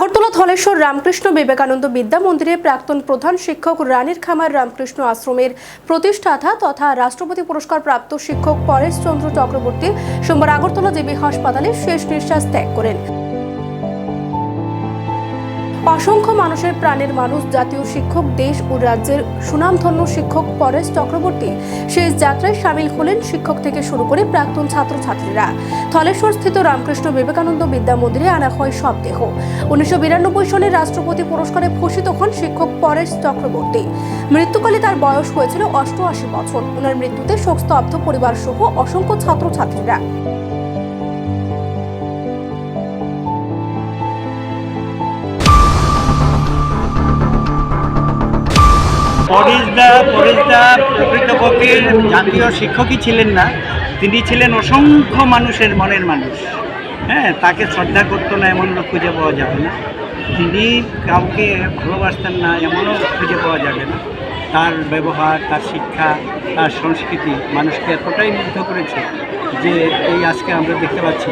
আগরতলা থলেশ্বর রামকৃষ্ণ বিবেকানন্দ বিদ্যা মন্দিরে প্রাক্তন প্রধান শিক্ষক রানীর খামার রামকৃষ্ণ আশ্রমের প্রতিষ্ঠাতা তথা রাষ্ট্রপতি পুরস্কার প্রাপ্ত শিক্ষক পরেশ চন্দ্র চক্রবর্তী সোমবার আগরতলা দেবী হাসপাতালে শেষ নিঃশ্বাস ত্যাগ করেন। অসংখ্য মানুষের প্রাণের মানুষ, জাতীয় শিক্ষক, দেশ ও রাজ্যের সুনামধন্য শিক্ষক পরেশ চক্রবর্তী শেষ যাত্রায় সামিল হলেন শিক্ষক থেকে শুরু করে প্রাক্তন ছাত্রছাত্রীরা। থলেশ্বর স্থিত রামকৃষ্ণ বিবেকানন্দ বিদ্যা মন্দিরে আনা হয় সব দেহ। উনিশশো বিরানব্বই সালে রাষ্ট্রপতি পুরস্কারে ভূষিত হন শিক্ষক পরেশ চক্রবর্তী। মৃত্যুকালে তার বয়স হয়েছিল অষ্টআশি বছর। ওনার মৃত্যুতে শোকস্তব্ধ পরিবার সহ অসংখ্য ছাত্রছাত্রীরা। পরেশদা পরেশদা প্রকৃতপক্ষে জাতীয় শিক্ষকই ছিলেন না। তিনি ছিলেন অসংখ্য মানুষের মনের মানুষ। হ্যাঁ তাকে শ্রদ্ধা করতো না, এমন লোক খুঁজে পাওয়া যাবে না। তিনি কাউকে ভালোবাসতেন না, এমনও খুঁজে পাওয়া যাবে না। তার ব্যবহার, তার শিক্ষা, তার সংস্কৃতি মানুষকে এতটাই মুগ্ধ করেছে যে এই আজকে আমরা দেখতে পাচ্ছি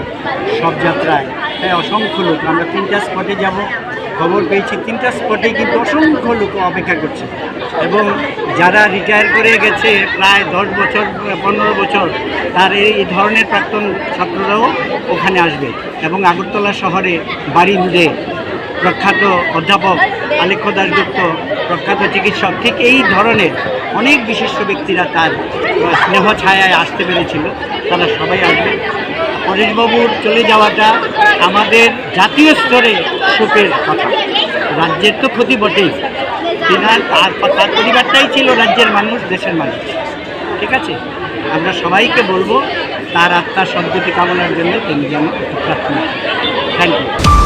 সব যাত্রায়। হ্যাঁ অসংখ্য লোক। আমরা তিনটা স্পটে যাব। খবর পেয়েছি, তিনটা স্পটে কিন্তু অসংখ্য লোক অপেক্ষা করছে। এবং যারা রিটায়ার করে গেছে প্রায় দশ বছর, পনেরো বছর, তার এই ধরনের প্রাক্তন ছাত্ররাও ওখানে আসবে। এবং আগরতলা শহরে বাড়ি মিলে প্রখ্যাত অধ্যাপক আলেখ্য দাসগুপ্ত প্রখ্যাত চিকিৎসক, ঠিক এই ধরনের অনেক বিশিষ্ট ব্যক্তিরা তার স্নেহ ছায়ায় আসতে পেরেছিল। তারা সবাই আসবে। পরেশবাবুর চলে যাওয়াটা আমাদের জাতীয় স্তরে শোকের কথা। রাজ্যের তো ক্ষতি বটেই। তিনার তার তার পরিবারটাই ছিল রাজ্যের মানুষ, দেশের মানুষ। ঠিক আছে? আমরা সবাইকে বলব, তার আত্মার সদ্যতি কামনার জন্য তিনি যেন প্রার্থনা থ্যাংক ইউ